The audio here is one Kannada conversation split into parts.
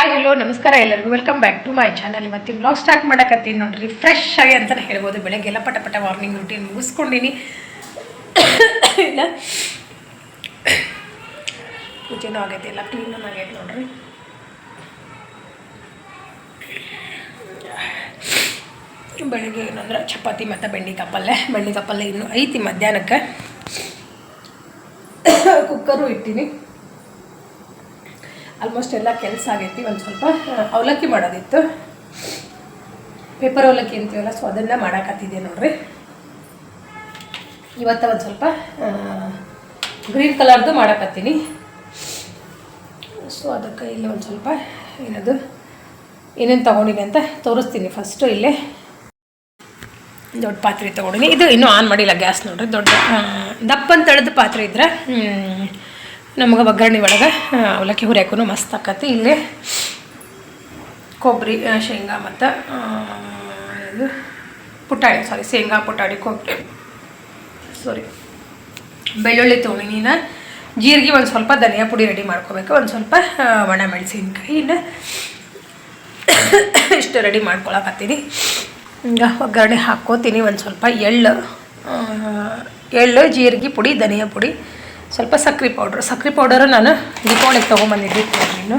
ಹಾಯ್ ಹಲೋ ನಮಸ್ಕಾರ ಎಲ್ಲರಿಗೂ. Welcome back to my channel ಇವತ್ತಿನ ಬ್ಲಾಗ್ ಸ್ಟಾರ್ಟ್ ಮಾಡಕತ್ತೀನಿ ನೋಡಿರಿ ಫ್ರೆಶ್ ಆಗಿ ಅಂತಲೇ ಹೇಳ್ಬೋದು. ಬೆಳಗ್ಗೆಲ್ಲ ಪಟ ಪಟ ಮಾರ್ನಿಂಗ್ ರೂಟೀನ್ ಮುಗಿಸ್ಕೊಂಡಿನಿ. ಇಲ್ಲ. ಪೂಜೆನೂ ಆಗೈತೆ, ಎಲ್ಲ ಕ್ಲೀನೂ ಆಗೈತೆ ನೋಡಿರಿ. ಬೆಳಗ್ಗೆ ಏನಂದ್ರೆ ಚಪಾತಿ ಮತ್ತು ಬೆಣ್ಣೆ ಪಲ್ಯ ಬೆಣ್ಣೆ ಪಲ್ಯ ಇನ್ನೂ ಐತಿ ಮಧ್ಯಾಹ್ನಕ್ಕೆ. ಕುಕ್ಕರು ಇಟ್ಟಿನಿ. ಆಲ್ಮೋಸ್ಟ್ ಎಲ್ಲ ಕೆಲಸ ಆಗೈತಿ, ಒಂದು ಸ್ವಲ್ಪ ಅವಲಕ್ಕಿ ಮಾಡೋದಿತ್ತು. ಪೇಪರ್ ಅವಲಕ್ಕಿ ಅಂತೀವಲ್ಲ, ಸೊ ಅದನ್ನು ಮಾಡೋಕತ್ತಿದ್ದೆ ನೋಡ್ರಿ. ಇವತ್ತು ಒಂದು ಸ್ವಲ್ಪ ಗ್ರೀನ್ ಕಲರ್ದು ಮಾಡಕತ್ತೀನಿ. ಸೊ ಅದಕ್ಕೆ ಇಲ್ಲಿ ಒಂದು ಸ್ವಲ್ಪ ಏನದು, ಏನೇನು ತೊಗೊಂಡಿನಿ ಅಂತ ತೋರಿಸ್ತೀನಿ. ಫಸ್ಟು ಇಲ್ಲೇ ದೊಡ್ಡ ಪಾತ್ರೆ ತೊಗೊಂಡಿನಿ. ಇದು ಇನ್ನೂ ಆನ್ ಮಾಡಿಲ್ಲ ಗ್ಯಾಸ್ ನೋಡ್ರಿ, ದೊಡ್ಡ ದಪ್ಪ ಅಂತ ಪಾತ್ರೆ ಇದ್ರೆ ನಮಗೆ ಒಗ್ಗರಣೆ ಒಳಗೆ ಅವಲಕ್ಕಿ ಹುರಿಯಾಕೂ ಮಸ್ತ್ ಆಕತಿ. ಇಲ್ಲಿ ಕೊಬ್ಬರಿ ಶೇಂಗಾ ಮತ್ತು ಇದು ಪುಟಾಣಿ ಸಾರಿ ಶೇಂಗಾ, ಪುಟಾಣಿ ಕೊಬ್ಬರಿ ಸಾರಿ ಬೆಳ್ಳುಳ್ಳಿ ಇನ್ನು ಜೀರಿಗೆ ಒಂದು ಸ್ವಲ್ಪ ಧನಿಯಾ ಪುಡಿ ರೆಡಿ ಮಾಡ್ಕೋಬೇಕು. ಒಂದು ಸ್ವಲ್ಪ ಒಣ ಮೆಣಸಿನ್ಕಾಯಿ ಇನ್ನು ಇಷ್ಟು ರೆಡಿ ಮಾಡ್ಕೊಳಕತ್ತೀನಿ. ಈಗ ಒಗ್ಗರಣೆ ಹಾಕ್ಕೋತೀನಿ ಒಂದು ಸ್ವಲ್ಪ ಎಳ್ಳು. ಎಳ್ಳು, ಜೀರಿಗೆ ಪುಡಿ, ಧನಿಯಾ ಪುಡಿ. ಸ್ವಲ್ಪ ಸಕ್ರೆ ಪೌಡ್ರ್. ಸಕ್ರೆ ಪೌಡರು ನಾನು ದೀಪಾವಳಿಗೆ ತೊಗೊಂಬಂದಿದ್ದೆ ನೀನು.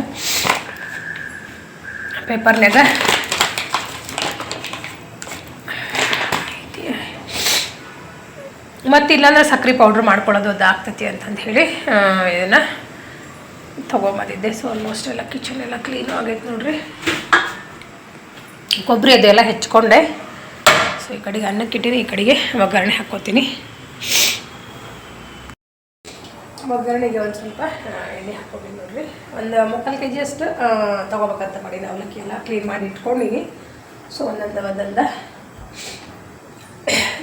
ಪೇಪರ್ನಾಗ ಮತ್ತು ಇಲ್ಲಾಂದ್ರೆ ಸಕ್ರೆ ಪೌಡ್ರ್ ಮಾಡ್ಕೊಳ್ಳೋದು ಅದು ಆಗ್ತೈತಿ ಅಂತಂದು ಹೇಳಿ ಇದನ್ನು ತೊಗೊಂಬಂದಿದ್ದೆ. ಸೊ ಆಲ್ಮೋಸ್ಟ್ ಎಲ್ಲ ಕಿಚನ್ ಎಲ್ಲ ಕ್ಲೀನು ಆಗೈತೆ ನೋಡ್ರಿ. ಕೊಬ್ಬರಿ ಅದೆಲ್ಲ ಹೆಚ್ಕೊಂಡೆ. ಸೊ ಈ ಕಡೆಗೆ ಅನ್ನಕ್ಕೆ ಇಟ್ಟಿನಿ ಈ ಕಡೆಗೆ ಒಗ್ಗರಣೆ ಹಾಕ್ಕೋತೀನಿ. ಒಗ್ಗರಣೆಗೆ ಒಂದು ಸ್ವಲ್ಪ ಎಣ್ಣೆ ಹಾಕ್ಕೊತೀನಿ ನೋಡಿರಿ. ಒಂದು ಮುಕ್ಕಾಲು ಕೆ ಜಿಯಷ್ಟು ತೊಗೋಬೇಕಂತ ಮಾಡೀನಿ. ಅವಲಕ್ಕಿ ಎಲ್ಲ ಕ್ಲೀನ್ ಮಾಡಿ ಇಟ್ಕೊಂಡಿನಿ. ಸೊ ಒಂದೊಂದು ಒಂದೊಂದ.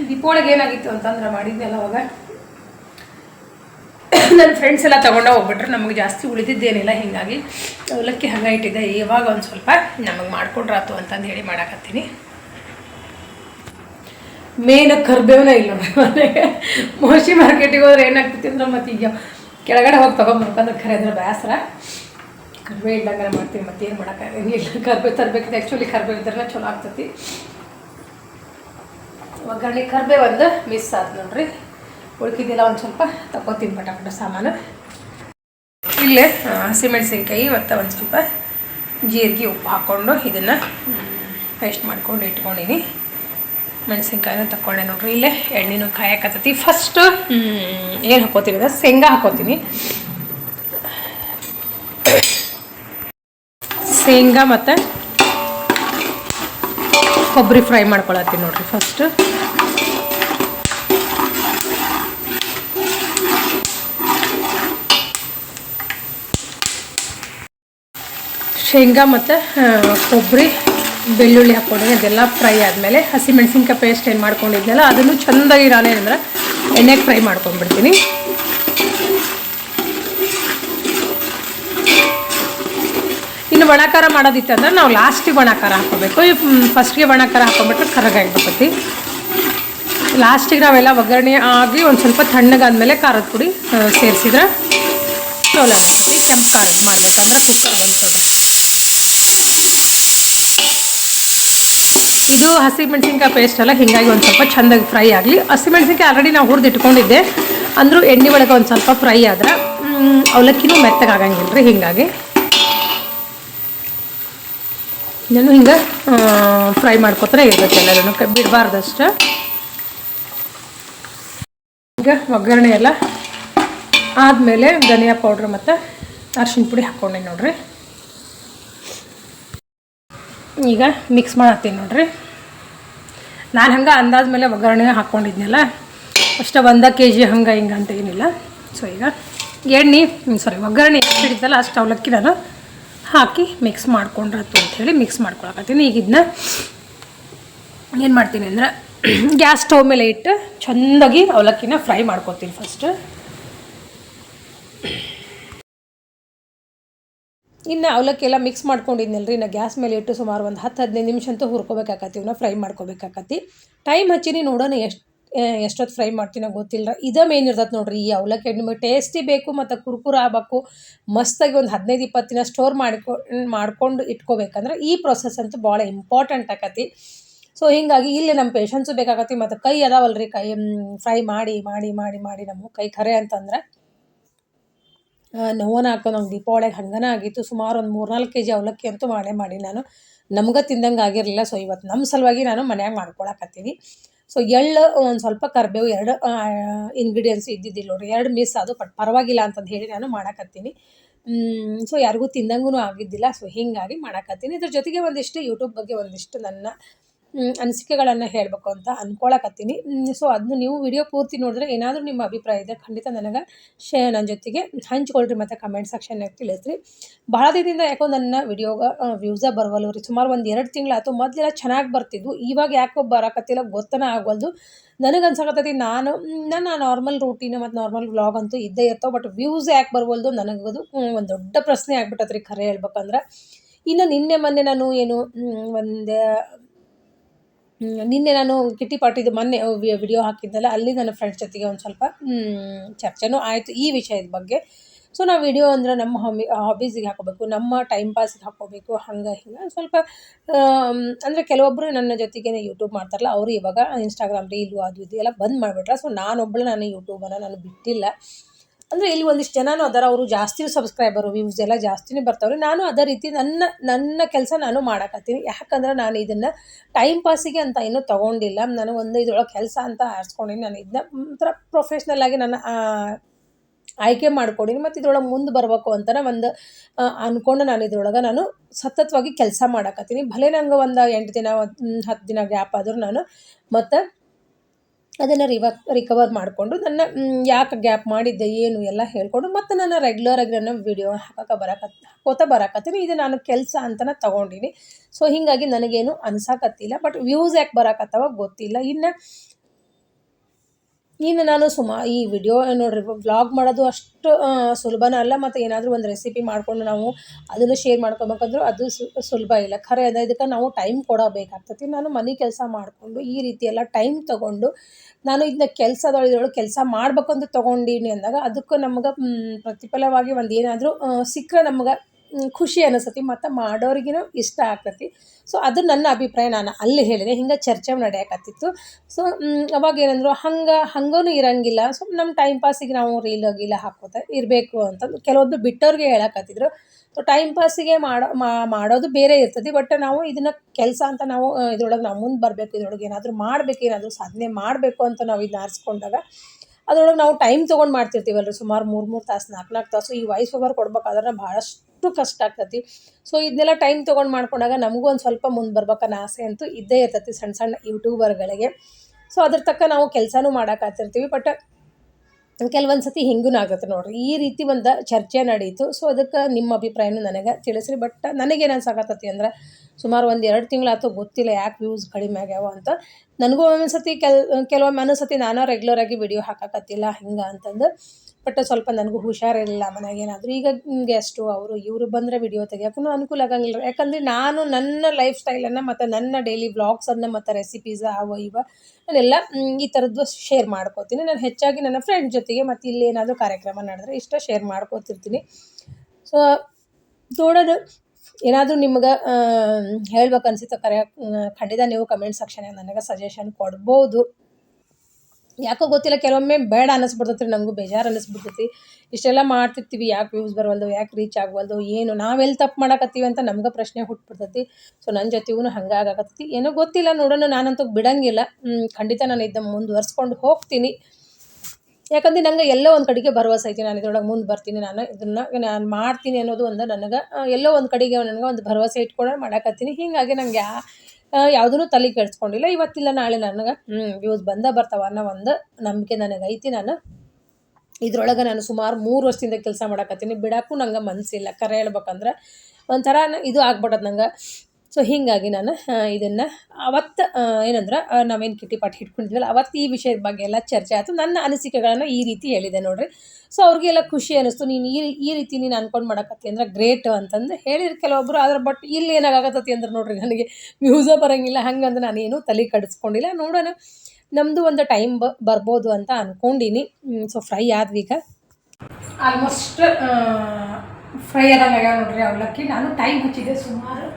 ದೀಪಾವಳಿಗೆ ಏನಾಗಿತ್ತು ಅಂತಂದ್ರೆ ಮಾಡಿದ್ನಲ್ಲ ಅವಾಗ. ನನ್ನ ಫ್ರೆಂಡ್ಸ್ ಎಲ್ಲ ತೊಗೊಂಡು ಹೋಗ್ಬಿಟ್ರು. ನಮಗೆ ಜಾಸ್ತಿ ಉಳಿದಿದ್ದೇನಿಲ್ಲ ಹೀಗಾಗಿ. ಅವಲಕ್ಕಿ ಹಂಗೆ ಇಟ್ಟಿದ್ದೆ. ಇವಾಗ ಒಂದು ಸ್ವಲ್ಪ ನಮಗೆ ಮಾಡ್ಕೊಂಡ್ರಾತು ಅಂತಂದು ಹೇಳಿ ಮಾಡಾಕತ್ತೀನಿ. ಮೇನ್ ಕರ್ಬೇವನ ಇಲ್ಲ ಮನೆಗೆ. ಮೋಸಿ ಮಾರ್ಕೆಟಿಗೆ ಹೋದ್ರೆ ಏನಾಗ್ತೈತಿ ಅಂದ್ರೆ ಮತ್ತೆ ಈಗ ಕೆಳಗಡೆ ಹೋಗಿ ತೊಗೊಂಬರ್ಬೇಕಂದ್ರೆ ಖರೆ ಅಂದ್ರೆ ಬೇಸರ. ಕರ್ಬೇ ಇಲ್ದಂಗೆ ಮಾಡ್ತೀವಿ ಮತ್ತೆ ಏನು ಇಲ್ಲ ಕರ್ಬೇ ತರಬೇಕಿದೆ ಆ್ಯಕ್ಚುಲಿ ಕರ್ಬೇ ಇದ್ರೆ ಚಲೋ ಆಗ್ತೈತಿ. ಒಗ್ಗರಣೆ ಕರ್ಬೇ ಒಂದು ಮಿಸ್ ಆಯ್ತು ನೋಡ್ರಿ. ಉಳ್ಕಿದ್ದೆಲ್ಲ ಒಂದು ಸ್ವಲ್ಪ ತಗೋತೀನಿ ಪಟಾಪಟ ಸಾಮಾನು. ಇಲ್ಲೇ ಹಸಿಮೆಣಸಿನ್ಕಾಯಿ ಮತ್ತು ಒಂದು ಸ್ವಲ್ಪ ಜೀರಿಗೆ ಉಪ್ಪು ಹಾಕ್ಕೊಂಡು ಇದನ್ನು ಪೇಸ್ಟ್ ಮಾಡ್ಕೊಂಡು ಇಟ್ಕೊಂಡಿನಿ. ಮೆಣಸಿನ್ಕಾಯಿನ ತಗೊಂಡೆ ನೋಡ್ರಿ. ಇಲ್ಲೇ ಎಣ್ಣೆನೂ ಕಾಯಕತ್ತೈತಿ. ಫಸ್ಟು ಏನು ಹಾಕೋತೀನಿ ಅಂದ್ರೆ ಶೇಂಗಾ ಹಾಕೋತೀನಿ. ಶೇಂಗಾ ಮತ್ತು ಕೊಬ್ಬರಿ ಫ್ರೈ ಮಾಡ್ಕೊಳತ್ತೀನಿ ನೋಡ್ರಿ ಫಸ್ಟು ಶೇಂಗಾ ಮತ್ತು ಕೊಬ್ಬರಿ ಬೆಳ್ಳುಳ್ಳಿ ಹಾಕ್ಕೊಂಡಿನಿ ಅದೆಲ್ಲ ಫ್ರೈ ಆದಮೇಲೆ ಹಸಿ ಮೆಣಸಿನ್ಕಾಯಿ ಪೇಸ್ಟ್ ಏನು ಮಾಡ್ಕೊಂಡಿದ್ನಲ್ಲ, ಅದನ್ನು ಚೆಂದಾಗಿ ನಾನೇನಂದ್ರೆ ಎಣ್ಣೆಗೆ ಫ್ರೈ ಮಾಡ್ಕೊಂಡ್ಬಿಡ್ತೀನಿ. ಇನ್ನು ಒಣಕಾರ ಮಾಡೋದಿತ್ತು ಅಂದರೆ ನಾವು ಲಾಸ್ಟಿಗೆ ಒಣಕಾರ ಹಾಕೋಬೇಕು ಫಸ್ಟ್ಗೆ ಒಣಕಾರ ಹಾಕೊಂಡ್ಬಿಟ್ರೆ ಕರಗಾಗ್ಬಿಡ್ತೈತಿ. ಲಾಸ್ಟಿಗೆ ನಾವೆಲ್ಲ ಒಗ್ಗರಣೆ ಆಗಿ ಒಂದು ಸ್ವಲ್ಪ ತಣ್ಣಗಾದಮೇಲೆ ಖಾರದ ಪುಡಿ ಸೇರಿಸಿದ್ರೆ ಚಲೋ ಆಗ್ತೈತಿ ಕೆಂಪು ಖಾರ ಮಾಡಬೇಕಂದ್ರೆ ಕುಕ್ಕರ್ ಬಂದ್ಬಿಡ್ರಿ ಇದು ಹಸಿಮೆಣಸಿನ್ಕಾಯಿ ಪೇಸ್ಟ್ ಅಲ್ಲ, ಹೀಗಾಗಿ ಒಂದು ಸ್ವಲ್ಪ ಚೆಂದಾಗಿ ಫ್ರೈ ಆಗಲಿ. ಹಸಿ ಮೆಣಸಿನ್ಕಾಯಿ ಆಲ್ರೆಡಿ ನಾವು ಹುರಿದಿಟ್ಕೊಂಡಿದ್ದೆ ಅಂದರೂ ಎಣ್ಣೆ ಒಳಗೆ ಒಂದು ಸ್ವಲ್ಪ ಫ್ರೈ ಆದ್ರೆ ಅವಲಕ್ಕಿನೂ ಮೆತ್ತಗೆ ಆಗಂಗಿಲ್ಲ ರೀ ಹೀಗಾಗಿ. ನಾನು ಹಿಂಗೆ ಫ್ರೈ ಮಾಡ್ಕೊತಾರೆ ಇರ್ಬೇಕು ಎಲ್ಲರೂ ಬಿಡಬಾರ್ದಷ್ಟು. ಈಗ ಒಗ್ಗರಣೆ ಎಲ್ಲ ಆದಮೇಲೆ ಧನಿಯಾ ಪೌಡ್ರ್ ಮತ್ತು ಅರ್ಶಿನ ಪುಡಿ ಹಾಕ್ಕೊಂಡೆ ನೋಡ್ರಿ. ಈಗ ಮಿಕ್ಸ್ ಮಾಡತ್ತೀನಿ ನೋಡ್ರಿ. ನಾನು ಹಂಗೆ ಅಂದಾಜ ಮೇಲೆ ಒಗ್ಗರಣೆ ಹಾಕ್ಕೊಂಡಿದ್ನಲ್ಲ ಅಷ್ಟೇ ಒಂದು ಕೆ ಜಿ ಹಂಗೆ ಹಿಂಗೆ ಅಂತ ಏನಿಲ್ಲ. ಸೊ ಈಗ ಎಣ್ಣೆ ಸಾರಿ ಒಗ್ಗರಣೆ ಎಷ್ಟು ಹಿಡಿತಲ್ಲ ಅಷ್ಟು ಅವಲಕ್ಕಿ ನಾನು ಹಾಕಿ ಮಿಕ್ಸ್ ಮಾಡ್ಕೊಂಡ್ರತ್ತು ಅಂಥೇಳಿ ಮಿಕ್ಸ್ ಮಾಡ್ಕೊಳಕತ್ತೀನಿ. ಈಗ ಇದನ್ನ ಏನು ಮಾಡ್ತೀನಿ ಅಂದ್ರೆ ಗ್ಯಾಸ್ ಸ್ಟವ್ ಮೇಲೆ ಇಟ್ಟು ಚೆಂದಾಗಿ ಅವಲಕ್ಕಿನ ಫ್ರೈ ಮಾಡ್ಕೊತೀನಿ ಫಸ್ಟ್ ಇನ್ನು ಅವಲಕ್ಕಿ ಎಲ್ಲ ಮಿಕ್ಸ್ ಮಾಡ್ಕೊಂಡಿದ್ನಲ್ರಿ. ನಾ ಗ್ಯಾಸ್ ಮೇಲೆ ಇಟ್ಟು ಸುಮಾರು ಒಂದು ಹತ್ತು, ಹದಿನೈದು ನಿಮಿಷ ಅಂತೂ ಹುರ್ಕೋಬೇಕಾಕತಿ ಇವನ್ನ ಫ್ರೈ ಮಾಡ್ಕೋಬೇಕಾಕತಿ ಟೈಮ್ ಹಚ್ಚಿನಿ ನೋಡೋಣ ಎಷ್ಟು ಎಷ್ಟೊತ್ತು ಫ್ರೈ ಮಾಡ್ತೀನೋ ಗೊತ್ತಿಲ್ಲ ಇದ ಮೇನ್ ಇರ್ತದೆ ನೋಡ್ರಿ. ಈ ಅವಲಕ್ಕಿ ನಿಮಗೆ ಟೇಸ್ಟಿ ಬೇಕು ಮತ್ತು ಕುರ್ಕುರ ಆಗಬೇಕು. ಮಸ್ತಾಗಿ ಒಂದು ಹದಿನೈದು, ಇಪ್ಪತ್ತು ದಿನ ಸ್ಟೋರ್ ಮಾಡ್ಕೊ, ಮಾಡ್ಕೊಂಡು ಇಟ್ಕೋಬೇಕಂದ್ರೆ ಈ ಪ್ರೊಸೆಸ್ ಅಂತೂ ಭಾಳ ಇಂಪಾರ್ಟೆಂಟ್ ಆಕತಿ ಸೊ ಹೀಗಾಗಿ ಇಲ್ಲಿ ನಮ್ಮ ಪೇಷನ್ಸು ಬೇಕಾಗತ್ತೆ ಮತ್ತು ಕೈ ಅದಾವಲ್ರಿ. ಕೈ ಫ್ರೈ ಮಾಡಿ ಮಾಡಿ ಮಾಡಿ ಮಾಡಿ ನಮ್ಮ ಕೈ ಖರೆ ಅಂತಂದ್ರೆ. ನೋವನ ಹಾಕೋ ನಂಗೆ ದೀಪಾವಳಿಗೆ ಹಂಗನ ಆಗಿತ್ತು. ಸುಮಾರು ಒಂದು ಮೂರ್ನಾಲ್ಕು ಕೆ ಜಿ ಅವಲಕ್ಕಿ ಅಂತೂ ಮಾಡೇ ಮಾಡಿ ನಾನು. ನಮ್ಗೆ ತಿಂದಂಗೆ ಆಗಿರಲಿಲ್ಲ. ಸೊ ಇವತ್ತು ನಮ್ಮ ಸಲುವಾಗಿ ನಾನು ಮನ್ಯಾಗ ಮಾಡ್ಕೊಳಕತ್ತೀನಿ. ಸೊ ಎಳ್ಳು, ಒಂದು ಸ್ವಲ್ಪ ಕರಿಬೇವು, ಎರಡು ಇಂಗ್ರೀಡಿಯೆಂಟ್ಸ್ ಇದ್ದಿದ್ದಿಲ್ಲ ನೋಡಿರಿ. ಎರಡು ಮಿಸ್ ಅದು ಬಟ್ ಪರವಾಗಿಲ್ಲ ಅಂತಂದು ಹೇಳಿ ನಾನು ಮಾಡಕತ್ತೀನಿ. ಸೊ ಯಾರಿಗೂ ತಿಂದಂಗೂ ಆಗಿದ್ದಿಲ್ಲ. ಸೊ ಹಿಂಗಾಗಿ ಮಾಡಕತ್ತೀನಿ. ಇದ್ರ ಜೊತೆಗೆ ಒಂದಿಷ್ಟು ಯೂಟ್ಯೂಬ್ ಬಗ್ಗೆ ಒಂದಿಷ್ಟು ನನ್ನ ಅನಿಸಿಕೆಗಳನ್ನು ಹೇಳಬೇಕು ಅಂತ ಅಂದ್ಕೊಳಕತ್ತೀನಿ ಸೊ ಅದನ್ನ ನೀವು ವಿಡಿಯೋ ಪೂರ್ತಿ ನೋಡಿದ್ರೆ ಏನಾದರೂ ನಿಮ್ಮ ಅಭಿಪ್ರಾಯ ಇದೆ ಖಂಡಿತ ನನಗೆ ಶೇ ನನ್ನ ಜೊತೆಗೆ ಹಂಚ್ಕೊಳ್ರಿ ಮತ್ತು ಕಮೆಂಟ್ ಸೆಕ್ಷನ್ನಾಗ ತಿಳಿಸ್ರಿ. ಭಾಳ ದಿನದಿಂದ ಯಾಕೋ ನನ್ನ ವಿಡಿಯೋಗೆ ವ್ಯೂಸೇ ಬರವಲ್ಲು ರೀ. ಸುಮಾರು ಒಂದು ಎರಡು ತಿಂಗಳಾಯ್ತು ಮೊದಲೆಲ್ಲ ಚೆನ್ನಾಗಿ ಬರ್ತಿದ್ವು. ಇವಾಗ ಯಾಕೋ ಬರಕತ್ತಿಲ್ಲ, ಗೊತ್ತನ ಆಗವಲ್ದು. ನನಗೆ ಅನ್ಸಕತ್ತೈತಿ, ನಾನು ನನ್ನ ನಾರ್ಮಲ್ ರೂಟೀನ್ ಮತ್ತು ನಾರ್ಮಲ್ ವ್ಲಾಗ್ ಅಂತೂ ಇದ್ದೇ ಇರ್ತಾವೆ. ಬಟ್ ವ್ಯೂಸ್ ಯಾಕೆ ಬರ್ವಲ್ದು ನನಗದು ಒಂದು ದೊಡ್ಡ ಪ್ರಶ್ನೆ ಆಗ್ಬಿಟ್ಟತ್ರಿ ಖರೆ ಹೇಳ್ಬೇಕಂದ್ರೆ. ಇನ್ನು ನಿನ್ನೆ ಮೊನ್ನೆ ನಾನು ಏನು ಒಂದು ನಿನ್ನೆ ನಾನು ಕಿಟ್ಟಿ ಪಾರ್ಟಿದು ಮೊನ್ನೆ ವಿಡಿಯೋ ಹಾಕಿದ್ದಲ್ಲ ಅಲ್ಲಿ ನನ್ನ ಫ್ರೆಂಡ್ಸ್ ಜೊತೆಗೆ ಒಂದು ಸ್ವಲ್ಪ ಚರ್ಚೆನೂ ಆಯಿತು ಈ ವಿಷಯದ ಬಗ್ಗೆ. ಸೊ ನಾವು ವಿಡಿಯೋ ಅಂದ್ರೆ ನಮ್ಮ ಹಾಬಿ ಹಾಬೀಸಿಗೆ ಹಾಕೋಬೇಕು, ನಮ್ಮ ಟೈಮ್ ಪಾಸಿಗೆ ಹಾಕೋಬೇಕು, ಹಂಗೆ ಹಿಂಗೆ ಸ್ವಲ್ಪ ಅಂದರೆ ಕೆಲವೊಬ್ಬರು ನನ್ನ ಜೊತೆಗೆ ಯೂಟ್ಯೂಬ್ ಮಾಡ್ತಾರಲ್ಲ, ಅವರು ಇವಾಗ ಇನ್ಸ್ಟಾಗ್ರಾಮ್ ರೀಲು ಅದು ಇದು ಎಲ್ಲ ಬಂದ್ ಮಾಡಿಬಿಟ್ರೆ ಸೊ ನಾನೊಬ್ಬಳು ನಾನು ಯೂಟ್ಯೂಬನ್ನು ನಾನು ಬಿಟ್ಟಿಲ್ಲ. ಅಂದರೆ ಇಲ್ಲಿ ಒಂದಿಷ್ಟು ಜನನೂ ಅದರ, ಅವರು ಜಾಸ್ತಿ ಸಬ್ಸ್ಕ್ರೈಬರು ವ್ಯೂಸ್ ಎಲ್ಲ ಜಾಸ್ತಿನೇ ಬರ್ತಾವ್ರಿ. ನಾನು ಅದೇ ರೀತಿ ನನ್ನ ನನ್ನ ಕೆಲಸ ನಾನು ಮಾಡಕತ್ತೀನಿ. ಯಾಕಂದ್ರೆ ನಾನು ಇದನ್ನು ಟೈಮ್ ಪಾಸಿಗೆ ಅಂತ ಇನ್ನೂ ತೊಗೊಂಡಿಲ್ಲ. ನಾನು ಒಂದು ಇದ್ರೊಳಗೆ ಕೆಲಸ ಅಂತ ಆರಿಸ್ಕೊಂಡಿನಿ. ನಾನು ಇದನ್ನ ಒಂಥರ ಪ್ರೊಫೆಷ್ನಲ್ ಆಗಿ ನನ್ನ ಆಯ್ಕೆ ಮಾಡ್ಕೊಂಡಿನಿ. ಮತ್ತು ಇದ್ರೊಳಗೆ ಮುಂದೆ ಬರಬೇಕು ಅಂತ ಒಂದು ಅಂದ್ಕೊಂಡು ನಾನು ಇದ್ರೊಳಗೆ ನಾನು ಸತತವಾಗಿ ಕೆಲಸ ಮಾಡಕತ್ತೀನಿ. ಭಲೆ ನಂಗೆ ಒಂದು ಎಂಟು ದಿನ ಹತ್ತು ದಿನ ಗ್ಯಾಪ್ ಆದರೂ ನಾನು ಮತ್ತು ಅದನ್ನು ರಿವ ರಿಕವರ್ ಮಾಡಿಕೊಂಡು ನನ್ನ ಯಾಕೆ ಗ್ಯಾಪ್ ಮಾಡಿದ್ದೆ, ಏನು ಎಲ್ಲ ಹೇಳ್ಕೊಂಡು ಮತ್ತು ನಾನು ರೆಗ್ಯುಲರಾಗಿ ನನ್ನ ವಿಡಿಯೋ ಹಾಕೋಕೆ ಬರಕತ್ ಹಾಕೋತ ಬರಕತ್ತೀನಿ. ಇದು ನಾನು ಕೆಲಸ ಅಂತಲೇ ತೊಗೊಂಡಿನಿ. ಸೊ ಹೀಗಾಗಿ ನನಗೇನು ಅನ್ಸಕತ್ತಿಲ್ಲ. ಬಟ್ ವ್ಯೂಸ್ ಯಾಕೆ ಬರಕತ್ತವ ಗೊತ್ತಿಲ್ಲ. ಇನ್ನು ಇನ್ನು ನಾನು ಸುಮಾ, ಈ ವಿಡಿಯೋ ನೋಡಿರಿ ವ್ಲಾಗ್ ಮಾಡೋದು ಅಷ್ಟು ಸುಲಭನ ಅಲ್ಲ, ಮತ್ತು ಏನಾದರೂ ಒಂದು ರೆಸಿಪಿ ಮಾಡಿಕೊಂಡು ನಾವು ಅದನ್ನು ಶೇರ್ ಮಾಡ್ಕೊಬೇಕಂದ್ರೂ ಅದು ಸುಲಭ ಇಲ್ಲ. ಖರೆ ಅದ ಇದಕ್ಕೆ ನಾವು ಟೈಮ್ ಕೊಡಬೇಕಾಗ್ತತಿ. ನಾನು ಮನೆ ಕೆಲಸ ಮಾಡಿಕೊಂಡು ಈ ರೀತಿ ಎಲ್ಲ ಟೈಮ್ ತೊಗೊಂಡು ನಾನು ಇದನ್ನ ಕೆಲಸದೊಳಗೆ ಕೆಲಸ ಮಾಡ್ಬೇಕಂತ ತೊಗೊಂಡೀನಿ ಅಂದಾಗ ಅದಕ್ಕೂ ನಮ್ಗೆ ಪ್ರತಿಫಲವಾಗಿ ಒಂದು ಏನಾದರೂ ಸಿಕ್ಕರೆ ನಮ್ಗೆ ಖುಷಿ ಅನಿಸ್ತತಿ, ಮತ್ತು ಮಾಡೋರಿಗೂ ಇಷ್ಟ ಆಗ್ತತಿ. ಸೊ ಅದು ನನ್ನ ಅಭಿಪ್ರಾಯ. ನಾನು ಅಲ್ಲಿ ಹೇಳಿದೆ, ಹಿಂಗೆ ಚರ್ಚೆ ನಡೆಯಕತ್ತಿತ್ತು. ಸೊ ಅವಾಗ ಏನಂದ್ರು, ಹಂಗೆ ಹಂಗೂ ಇರಂಗಿಲ್ಲ. ಸೊ ನಮ್ಮ ಟೈಮ್ ಪಾಸಿಗೆ ನಾವು ರೀಲ್ ಗೀಲ ಹಾಕೋತ ಇರಬೇಕು ಅಂತಂದು ಕೆಲವೊಂದು ಬಿಟ್ಟವ್ರಿಗೆ ಹೇಳಕತ್ತಿದ್ರು. ಸೊ ಟೈಮ್ ಪಾಸಿಗೆ ಮಾಡೋ ಮಾಡೋದು ಬೇರೆ ಇರ್ತದೆ ಬಟ್ ನಾವು ಇದನ್ನು ಕೆಲಸ ಅಂತ ನಾವು ಇದ್ರೊಳಗೆ ನಾವು ಮುಂದೆ ಬರಬೇಕು, ಇದ್ರೊಳಗೆ ಏನಾದರೂ ಮಾಡಬೇಕು, ಏನಾದರೂ ಸಾಧನೆ ಮಾಡಬೇಕು ಅಂತ ನಾವು ಇದನ್ನ ಆರಿಸ್ಕೊಂಡಾಗ, ಅದರೊಳಗೆ ನಾವು ಟೈಮ್ ತೊಗೊಂಡು ಮಾಡ್ತಿರ್ತೀವಲ್ರಿ, ಸುಮಾರು ಮೂರು ಮೂರು ತಾಸು ನಾಲ್ಕು ನಾಲ್ಕು ತಾಸು ಈ ವಾಯ್ಸ್ ಓವರ್ ಕೊಡ್ಬೇಕಾದ್ರೆ ಭಾಳಷ್ಟು ಕಷ್ಟ ಆಗ್ತತಿ. ಸೊ ಇದನ್ನೆಲ್ಲ ಟೈಮ್ ತೊಗೊಂಡು ಮಾಡ್ಕೊಂಡಾಗ ನಮಗೂ ಒಂದು ಸ್ವಲ್ಪ ಮುಂದೆ ಬರ್ಬೇಕನ್ನ ಆಸೆ ಅಂತೂ ಇದ್ದೇ ಇರ್ತತಿ ಸಣ್ಣ ಸಣ್ಣ ಯೂಟ್ಯೂಬರ್ಗಳಿಗೆ ಸೊ ಅದ್ರ ತಕ್ಕ ನಾವು ಕೆಲಸನೂ ಮಾಡೋಕ್ಕಾಗ್ತಿರ್ತೀವಿ ಬಟ್ ಕೆಲವೊಂದು ಸತಿ ಹಿಂಗೂ ಆಗತ್ತೆ ನೋಡ್ರಿ. ಈ ರೀತಿ ಒಂದು ಚರ್ಚೆ ನಡೀತು. ಸೊ ಅದಕ್ಕೆ ನಿಮ್ಮ ಅಭಿಪ್ರಾಯನೂ ನನಗೆ ತಿಳಿಸ್ರಿ ಬಟ್ ನನಗೇನು ಅನ್ಸಾಕತ್ತತಿ ಅಂದ್ರೆ ಸುಮಾರು ಒಂದು ಎರಡು ತಿಂಗಳಾಯ್ತು ಗೊತ್ತಿಲ್ಲ ಯಾಕೆ ವ್ಯೂಸ್ ಕಡಿಮೆ ಆಗ್ಯಾವ ಅಂತ. ನನಗೂ ಒಂದೊಂದು ಸತಿ ಕೆಲ್, ಕೆಲವೊಮ್ಮೆ ಸತಿ ನಾನು ರೆಗ್ಯುಲರಾಗಿ ವಿಡಿಯೋ ಹಾಕಕತ್ತಿಲ್ಲ ಹಿಂಗೆ ಅಂತಂದು. ಬಟ್ ಸ್ವಲ್ಪ ನನಗೂ ಹುಷಾರಿರಲಿಲ್ಲ ಮನೆಯಾಗ ಏನಾದರೂ. ಈಗ ಗೆಸ್ಟು ಅವರು ಇವರು ಬಂದರೆ ವಿಡಿಯೋ ತೆಗಿಯೋಕ್ಕೂ ಅನುಕೂಲ ಆಗಂಗಿಲ್ಲ. ಯಾಕಂದರೆ ನಾನು ನನ್ನ ಲೈಫ್ ಸ್ಟೈಲನ್ನು ಮತ್ತು ನನ್ನ ಡೈಲಿ ವ್ಲಾಗ್ಸನ್ನು ಮತ್ತು ರೆಸಿಪೀಸ್ ಅವ, ಇವ ನಾನೆಲ್ಲ ಈ ಥರದ್ದು ಶೇರ್ ಮಾಡ್ಕೋತೀನಿ. ನಾನು ಹೆಚ್ಚಾಗಿ ನನ್ನ ಫ್ರೆಂಡ್ ಜೊತೆಗೆ ಮತ್ತು ಇಲ್ಲಿ ಏನಾದರೂ ಕಾರ್ಯಕ್ರಮ ನಡೆದ್ರೆ ಇಷ್ಟ ಶೇರ್ ಮಾಡ್ಕೋತಿರ್ತೀನಿ. ಸೊ ನೋಡೋದು ಏನಾದರೂ ನಿಮ್ಗೆ ಹೇಳ್ಬೇಕು ಅನ್ಸಿತ್ತು ಕರೆ, ಖಂಡಿತ ನೀವು ಕಮೆಂಟ್ ಸೆಕ್ಷನ್ ನನಗೆ ಸಜೆಷನ್ ಕೊಡ್ಬೋದು. ಯಾಕೋ ಗೊತ್ತಿಲ್ಲ, ಕೆಲವೊಮ್ಮೆ ಬೇಡ ಅನ್ನಿಸ್ಬಿಡ್ತೈತಿ ರೀ ನನಗೂ ಬೇಜಾರು ಅನ್ನಿಸ್ಬಿಡ್ತೈತಿ. ಇಷ್ಟೆಲ್ಲ ಮಾಡ್ತಿರ್ತೀವಿ, ಯಾಕೆ ವ್ಯೂಸ್ ಬರವಲ್ದು, ಯಾಕೆ ರೀಚ್ ಆಗವಲ್ದು, ಏನು ನಾವೆಲ್ಲಿ ತಪ್ಪು ಮಾಡಕತ್ತೀವಿ ಅಂತ ನಮ್ಗೆ ಪ್ರಶ್ನೆ ಹುಟ್ಬಿಡ್ತೈತಿ. ಸೊ ನನ್ನ ಜೊತೆಗೂ ಹಂಗೆ ಆಗಾಕತ್ತೈತಿ. ಏನೋ ಗೊತ್ತಿಲ್ಲ, ನೋಡೋಣ, ನಾನಂತೂ ಬಿಡಂಗಿಲ್ಲ. ಖಂಡಿತ ನಾನು ಇದನ್ನ ಮುಂದುವರ್ಸ್ಕೊಂಡು ಹೋಗ್ತೀನಿ. ಯಾಕಂದ್ರೆ ನಂಗೆ ಎಲ್ಲೋ ಒಂದು ಕಡೆಗೆ ಭರವಸೆ ಐತಿ, ನಾನು ಇದ್ರೊಳಗೆ ಮುಂದೆ ಬರ್ತೀನಿ, ನಾನು ಇದನ್ನು, ನಾನು ಮಾಡ್ತೀನಿ ಅನ್ನೋದು ಒಂದು, ನನಗೆ ಎಲ್ಲೋ ಒಂದು ಕಡೆಗೆ ನನಗೆ ಒಂದು ಭರವಸೆ ಇಟ್ಕೊಂಡು ಮಾಡಕತ್ತೀನಿ. ಹೀಗಾಗಿ ನನಗೆ ಯಾ ಯಾವುದೂ ತಲೆ ಕೆಡ್ಸ್ಕೊಂಡಿಲ್ಲ. ಇವತ್ತಿಲ್ಲ, ನಾಳೆ ನನಗೆ. ವ್ಯೂಸ್ ಬಂದ ಬರ್ತಾವ ಅನ್ನೋ ಒಂದು ನಂಬಿಕೆ ನನಗೆ ಐತಿ. ನಾನು ಇದ್ರೊಳಗೆ ನಾನು ಸುಮಾರು ಮೂರು ವರ್ಷದಿಂದ ಕೆಲಸ ಮಾಡಕತ್ತೀನಿ. ಬಿಡೋಕ್ಕೂ ನಂಗೆ ಮನಸ್ಸಿಲ್ಲ ಕರೆ ಹೇಳ್ಬೇಕಂದ್ರೆ ಒಂಥರ ಇದು ಆಗ್ಬಿಟ್ಟದ ನಂಗೆ. ಸೊ ಹೀಗಾಗಿ ನಾನು ಇದನ್ನು ಅವತ್ತು ಏನಂದ್ರೆ ನಾವೇನು ಕಿಟ್ಟಿ ಪಾಟ್ ಹಿಡ್ಕೊಂಡಿದ್ವಲ್ಲ, ಅವತ್ತು ಈ ವಿಷಯದ ಬಗ್ಗೆ ಎಲ್ಲ ಚರ್ಚೆ ಆಯಿತು. ನನ್ನ ಅನಿಸಿಕೆಗಳನ್ನು ಈ ರೀತಿ ಹೇಳಿದೆ ನೋಡಿರಿ. ಸೊ ಅವ್ರಿಗೆಲ್ಲ ಖುಷಿ ಅನ್ನಿಸ್ತು ನೀನು ಈ ಈ ರೀತಿ ನೀನು ಅನ್ಕೊಂಡು ಮಾಡಕತ್ತಿ ಅಂದ್ರೆ ಗ್ರೇಟ್ ಅಂತಂದು ಹೇಳಿದ್ರು ಕೆಲವೊಬ್ಬರು ಆದ್ರೆ ಬಟ್ ಇಲ್ಲಿ ಏನಾಗತ್ತತಿ ಅಂದ್ರೆ ನೋಡಿರಿ ನನಗೆ ವ್ಯೂಸೇ ಬರೋಂಗಿಲ್ಲ ಹಂಗಂದ್ರೆ ನಾನೇನು ತಲೆ ಕಡಿಸ್ಕೊಂಡಿಲ್ಲ. ನೋಡೋಣ ನಮ್ಮದು ಒಂದು ಟೈಮ್ ಬ, ಬರ್ಬೋದು ಅಂತ ಅಂದ್ಕೊಂಡಿನಿ ಸೊ ಫ್ರೈ ಆದ್ವೀಗ ಆಲ್ಮೋಸ್ಟ್ ಫ್ರೈ ಆದಂಗೆ ನೋಡ್ರಿ ಅವಲಕ್ಕಿ. ನಾನು ಟೈಮ್ ಹಚ್ಚಿದೆ ಸುಮಾರು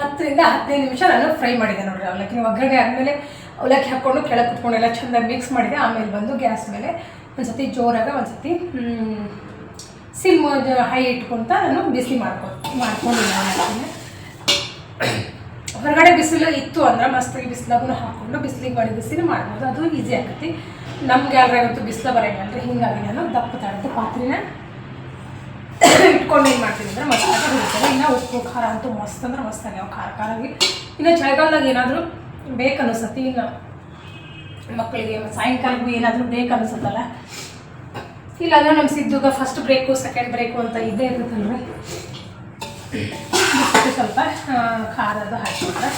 ಹತ್ತರಿಂದ ಹದಿನೈದು ನಿಮಿಷ ನಾನು ಫ್ರೈ ಮಾಡಿದೆ ನೋಡಿರಿ ಅವಲಕ್ಕಿ. ಒಗ್ಗರಣೆ ಆದಮೇಲೆ ಅವಲಕ್ಕಿ ಹಾಕ್ಕೊಂಡು ಕೆಳಗೆ ಕುತ್ಕೊಂಡು ಎಲ್ಲ ಚೆಂದಾಗಿ ಮಿಕ್ಸ್ ಮಾಡಿದೆ. ಆಮೇಲೆ ಬಂದು ಗ್ಯಾಸ್ ಮೇಲೆ ಒಂದ್ಸತಿ ಜೋರಾಗ ಒಂದ್ಸತಿ ಸಿಮ್ ಹೈ ಇಟ್ಕೊಂತ ನಾನು ಬಿಸಿ ಮಾಡ್ಕೊ, ಮಾಡ್ಕೊಂಡಿದ್ದೆ ಹೊರಗಡೆ ಬಿಸಿಲು ಇತ್ತು ಅಂದ್ರೆ ಮಸ್ತಾಗಿ ಬಿಸಿಲಾಗೂ ಹಾಕ್ಕೊಂಡು ಬಿಸಿಲಿಗೆ ಮಾಡಿ ಬಿಸಿಲು ಮಾಡ್ಬೋದು. ಅದು ಈಸಿ ಆಗುತ್ತೆ ನಮ್ಗೆ ಯಾರಾಗಂತೂ ಬಿಸಿಲು ರೀ ಹಿಂಗಾಗಿ ನಾನು ದಪ್ಪ ತಡದ ಪಾತ್ರೆನ ಇಟ್ಕೊಂಡು ಏನು ಮಾಡ್ತೀನಿ ಅಂದರೆ ಮಸ್ತಾಗಿ ಹುಡುಕ್ತಾರೆ ಇನ್ನು ಉಪ್ಪು, ಖಾರ ಅಂತೂ ಮಸ್ತ್ ಅಂದ್ರೆ ಮಸ್ತ್ ಆಗ್ಯಾವ ಖಾರ ಖಾರಾಗಿ. ಇನ್ನು ಚಳಿಗಾಲದಾಗ ಏನಾದರೂ ಬೇಕು ಅನಿಸತಿ ಇನ್ನು ಮಕ್ಕಳಿಗೆ ಸಾಯಂಕಾಲಕ್ಕೂ ಏನಾದರೂ ಬೇಕು ಅನಿಸುತ್ತಲ್ಲ. ಇಲ್ಲಾಂದ್ರೆ ನಮ್ಮ ಸಿದ್ದುಗ ಫಸ್ಟ್ ಬ್ರೇಕು ಸೆಕೆಂಡ್ ಬ್ರೇಕು ಅಂತ ಇದ್ದೇ ಇರುತ್ತಲ್ರಿ ಬಿಸ್ಕಿಟ್ ಸ್ವಲ್ಪ ಖಾರ ಖಾರದ ಹಾಕಿಬಿಟ್ರೆ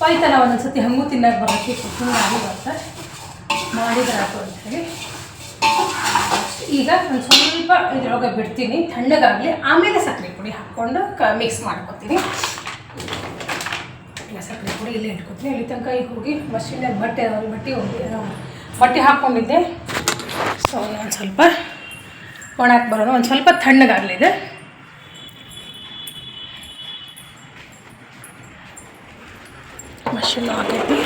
ಪೈತಲ್ಲ ಒಂದೊಂದು ಸತಿ ಹಂಗೂ ತಿನ್ನಕ್ಕೆ ಬರೋಕ್ಕೆ ಹಿಂಗಾಗಿ ಬರುತ್ತೆ. ಮಾಡಿದ್ರೆ ಆಯ್ತು ಅಂತ ಹೇಳಿ. ಈಗ ಒಂದು ಸ್ವಲ್ಪ ಇದ್ರೊಳಗೆ ಬಿಡ್ತೀನಿ, ತಣ್ಣಗಾಗಲಿ, ಆಮೇಲೆ ಸಕ್ಕರೆ ಪುಡಿ ಹಾಕ್ಕೊಂಡು ಕ ಮಿಕ್ಸ್ ಮಾಡ್ಕೊತೀನಿ. ಇಲ್ಲ ಸಕ್ಕರೆ ಪುಡಿ ಇಲ್ಲೇ ಇಟ್ಕೊತೀನಿ. ಅಲ್ಲಿ ತನಕ ಈಗ ಹೋಗಿ ಮಷಿನಲ್ಲಿ ಬಟ್ಟೆ, ಒಂದು ಬಟ್ಟೆ ಹೋಗಿ ಬಟ್ಟೆ ಹಾಕ್ಕೊಂಡಿದ್ದೆ. ಸೊ ಒಂದು ಸ್ವಲ್ಪ ಒಣಕ್ಕೆ ಬರೋಣ, ಒಂದು ಸ್ವಲ್ಪ ತಣ್ಣಗಾಗಲಿದೆ ಮಷಿನ್ ಆಗೈತಿ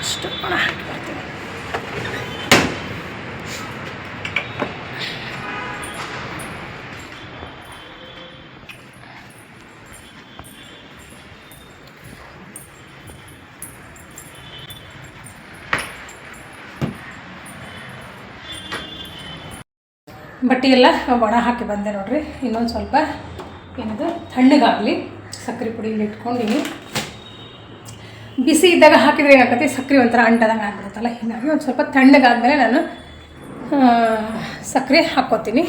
ಅಷ್ಟು ಒಣ ಹಾಕಿ ಬರ್ತೀನಿ ಬಟ್ಟೆ ಎಲ್ಲ ಒಣ ಹಾಕಿ ಬಂದೆ ನೋಡಿರಿ. ಇನ್ನೊಂದು ಸ್ವಲ್ಪ ಏನದು? ತಣ್ಣಗಾಗಲಿ ಸಕ್ಕರೆ ಪುಡಿ ಇಲ್ಲಿ ಇಟ್ಕೊಂಡಿನಿ. ಬಿಸಿ ಇದ್ದಾಗ ಹಾಕಿದ್ರೆ ಏನಾಗತ್ತೆ ಸಕ್ಕರೆ ಒಂಥರ ಅಂಟದಂಗೆ ಆಗ್ಬಿಡುತ್ತಲ್ಲ? ಹೀಗಾಗಿ ಒಂದು ಸ್ವಲ್ಪ ತಣ್ಣಗಾದ್ಮೇಲೆ ನಾನು ಸಕ್ಕರೆ ಹಾಕ್ಕೋತೀನಿ.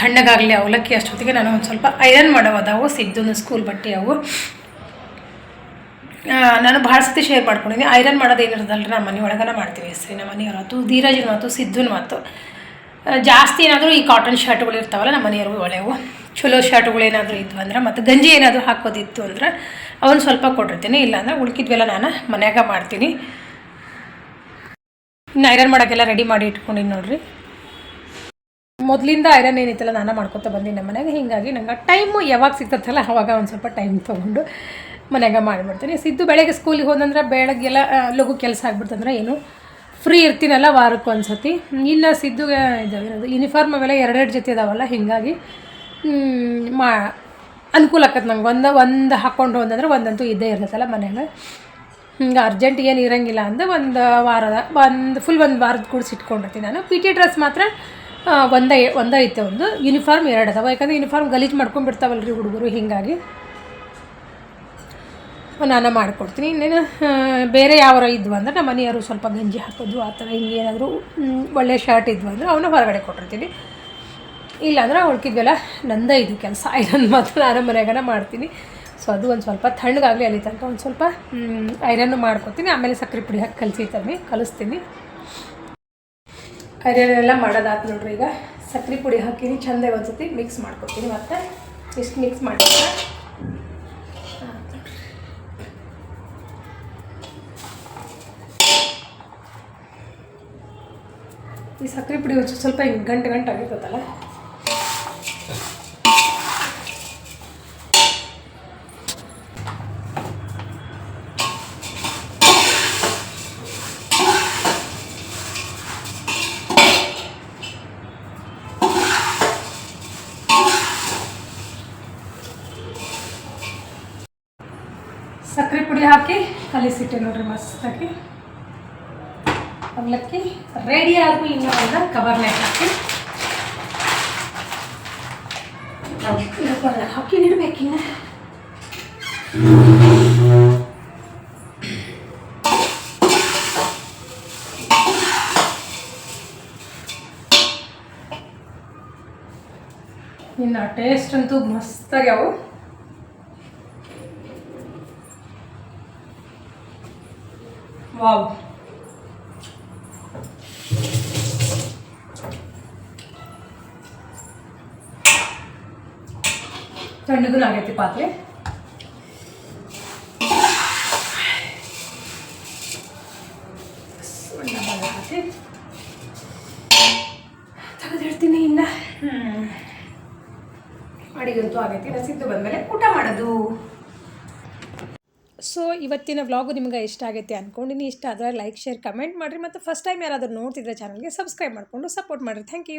ತಣ್ಣಗಾಗಲಿ ಅವಲಕ್ಕಿ ಅಷ್ಟೊತ್ತಿಗೆ ನಾನು ಒಂದು ಸ್ವಲ್ಪ ಐರನ್ ಮಾಡೋದಾವು ಸಿದ್ದು ಸ್ಕೂಲ್ ಬಟ್ಟೆ ಅವು. ನಾನು ಭಾಳ ಸತಿ ಶೇರ್ ಮಾಡ್ಕೊಂಡಿದ್ದೀನಿ ಐರನ್ ಮಾಡೋದು ಏನಿರೋದಲ್ರಿ ನಮ್ಮ ಮನೆ ಒಳಗನ ಮಾಡ್ತೀವಿ. ನಮ್ಮ ಮನೆಯವ್ರು ಮಾತು, ಧೀರಜನ ಮಾತು, ಸಿದ್ಧನ ಮಾತು. ಜಾಸ್ತಿ ಏನಾದರೂ ಈ ಕಾಟನ್ ಶರ್ಟ್ಗಳು ಇರ್ತಾವಲ್ಲ, ನಮ್ಮ ಮನೆಯವ್ರಿಗೆ ಒಳ್ಳೆಯವು ಚಲೋ ಶರ್ಟ್ಗಳು ಏನಾದರೂ ಇದ್ವು ಅಂದ್ರೆ, ಮತ್ತು ಗಂಜಿ ಏನಾದರೂ ಹಾಕೋದಿತ್ತು ಅಂದ್ರೆ, ಅವನು ಸ್ವಲ್ಪ ಕೊಟ್ಟಿರ್ತೀನಿ. ಇಲ್ಲಾಂದ್ರೆ ಉಳ್ಕಿದ್ವೆಲ್ಲ ನಾನು ಮನ್ಯಾಗ ಮಾಡ್ತೀನಿ. ಇನ್ನು ಐರನ್ ಮಾಡೋಕ್ಕೆಲ್ಲ ರೆಡಿ ಮಾಡಿ ಇಟ್ಕೊಂಡಿನಿ ನೋಡ್ರಿ. ಮೊದಲಿಂದ ಐರನ್ ಏನಿತ್ತಲ್ಲ, ನಾನು ಮಾಡ್ಕೊತ ಬಂದೀನಿ ನಮ್ಮ ಮನೆಯಾಗ ಹೀಗಾಗಿ ನಂಗೆ ಟೈಮು ಯಾವಾಗ ಸಿಗ್ತತ್ತಲ್ಲ, ಅವಾಗ ಒಂದು ಸ್ವಲ್ಪ ಟೈಮ್ ತೊಗೊಂಡು ಮನೆಯಾಗ ಮಾಡಿಬಿಡ್ತೀನಿ. ಸಿದ್ದು ಬೆಳಗ್ಗೆ ಸ್ಕೂಲಿಗೆ ಹೋದಂದ್ರೆ ಬೆಳಗ್ಗೆಲ್ಲ ಲಘು ಕೆಲಸ ಆಗ್ಬಿಡ್ತಂದ್ರೆ ಏನು ಫ್ರೀ ಇರ್ತೀನಲ್ಲ ವಾರಕ್ಕೆ ಒಂದು ಸತಿ ಇನ್ನು ಸಿದ್ದುಗೆ ಇದು ಯೂನಿಫಾರ್ಮ್ ಅವೆಲ್ಲ ಎರಡೆರಡು ಜೊತೆ ಇದಾವಲ್ಲ ಹೀಗಾಗಿ ಮಾ, ಅನುಕೂಲ ಆಕತ್ತೆ ನಂಗೆ ಒಂದು ಒಂದು ಹಾಕ್ಕೊಂಡು ಒಂದಂದ್ರೆ ಒಂದಂತೂ ಇದ್ದೇ ಇರ್ತೈತಲ್ಲ ಮನ್ಯಾಗ. ಹಿಂಗೆ ಅರ್ಜೆಂಟ್ ಏನು ಇರೋಂಗಿಲ್ಲ ಅಂದ್ರೆ ಒಂದು ವಾರದ, ಒಂದು ಫುಲ್ ಒಂದು ವಾರದ ಕೂಡಿಸಿ ಇಟ್ಕೊಂಡಿರ್ತೀನಿ ನಾನು. ಪಿ ಟಿ ಡ್ರೆಸ್ ಮಾತ್ರ ಒಂದೇ ಒಂದೇ ಐತೆ ಒಂದು. ಯೂನಿಫಾರ್ಮ್ ಎರಡು ಅದಾವೆ. ಯಾಕಂದ್ರೆ ಯೂನಿಫಾರ್ಮ್ ಗಲೀಜು ಮಾಡ್ಕೊಂಡ್ಬಿಡ್ತಾವಲ್ರಿ ಹುಡುಗರು, ಹೀಗಾಗಿ. ನಾನು ಮಾಡಿಕೊಡ್ತೀನಿ. ಇನ್ನೇನು ಬೇರೆ ಯಾವಾರ ಇದ್ವು ಅಂದರೆ ನಮ್ಮ ಮನೆಯವರು ಸ್ವಲ್ಪ ಗಂಜಿ ಹಾಕೋದು, ಆ ಥರ ಹಿಂಗೆ ಏನಾದರೂ ಒಳ್ಳೆ ಶರ್ಟ್ ಇದ್ವು ಅಂದರೆ ಅವನ್ನ ಹೊರಗಡೆ ಕೊಟ್ಟಿರ್ತೀನಿ. ಇಲ್ಲಾಂದ್ರೆ ಉಳ್ಕಿದ್ವೆಲ್ಲ ನಂದ ಇದು ಕೆಲಸ ಐರನ್ ಮಾತ್ರ ನಾನು ಮನೆಯಾಗನ ಮಾಡ್ತೀನಿ. ಸೊ ಅದು ಒಂದು ಸ್ವಲ್ಪ ತಣ್ಣಗಾಗಲಿ ಅಲ್ಲಿ ತನಕ ಒಂದು ಸ್ವಲ್ಪ ಐರನ್ನು ಮಾಡ್ಕೊತೀನಿ. ಆಮೇಲೆ ಸಕ್ಕರೆ ಪುಡಿ ಹಾಕಿ ಕಲಸಿರ್ತೀನಿ ಕಲಿಸ್ತೀನಿ. ಐರನ್ ಎಲ್ಲ ಮಾಡೋದಾಯ್ತು ನೋಡ್ರಿ ಈಗ. ಸಕ್ಕರೆ ಪುಡಿ ಹಾಕಿನಿ ಚಂದಾಗಿ ಒಂದ್ಸತಿ ಮಿಕ್ಸ್ ಮಾಡ್ಕೊತೀನಿ ಮತ್ತು. ಇಷ್ಟು ಮಿಕ್ಸ್ ಮಾಡಿದ್ರೆ ಈ ಸಕ್ಕರೆ ಪುಡಿ ಒಂಚೂರು ಸ್ವಲ್ಪ ಹಿಂಗೆ ಗಂಟು ಗಂಟು ಆಗಿರ್ತದಲ್ಲ? ಸಕ್ಕರೆ ಪುಡಿ ಹಾಕಿ ಕಲಿಸಿಟ್ಟೆ ನೋಡ್ರಿ ಮಸ್ತಾಗಿ. ಇನ್ನು ಒಂದು ಕವರ್ ಮೇಲೆ ಹಾಕಿ. ಹಾಕಿ ಇಡಬೇಕಿನ್ನ ಇನ್ನು. ಟೇಸ್ಟ್ ಅಂತೂ ಮಸ್ತಾಗ್ಯಾವು ವಾವ್ ತಣ್ಣಗೂ ಆಗೈತಿ ಪಾತ್ರೆ. ತೆಗೆದಿಡ್ತೀನಿ ಇನ್ನ. ಅಡಿಗಂತೂ ಆಗೈತಿ ರಸಿದ್ದು ಬಂದಮೇಲೆ ಊಟ ಮಾಡೋದು. ಸೊ ಇವತ್ತಿನ ವ್ಲಾಗು ನಿಮ್ಗೆ ಇಷ್ಟ ಆಗೈತೆ ಅಂದ್ಕೊಂಡಿನಿ ಇಷ್ಟ ಆದರೆ ಲೈಕ್ ಶೇರ್ ಕಮೆಂಟ್ ಮಾಡಿರಿ. ಮತ್ತು ಫಸ್ಟ್ ಟೈಮ್ ಯಾರಾದರೂ ನೋಡ್ತಿದ್ರೆ ಚಾನಲ್ಗೆ ಸಬ್ಸ್ಕ್ರೈಬ್ ಮಾಡಿಕೊಂಡು ಸಪೋರ್ಟ್ ಮಾಡಿರಿ. Thank you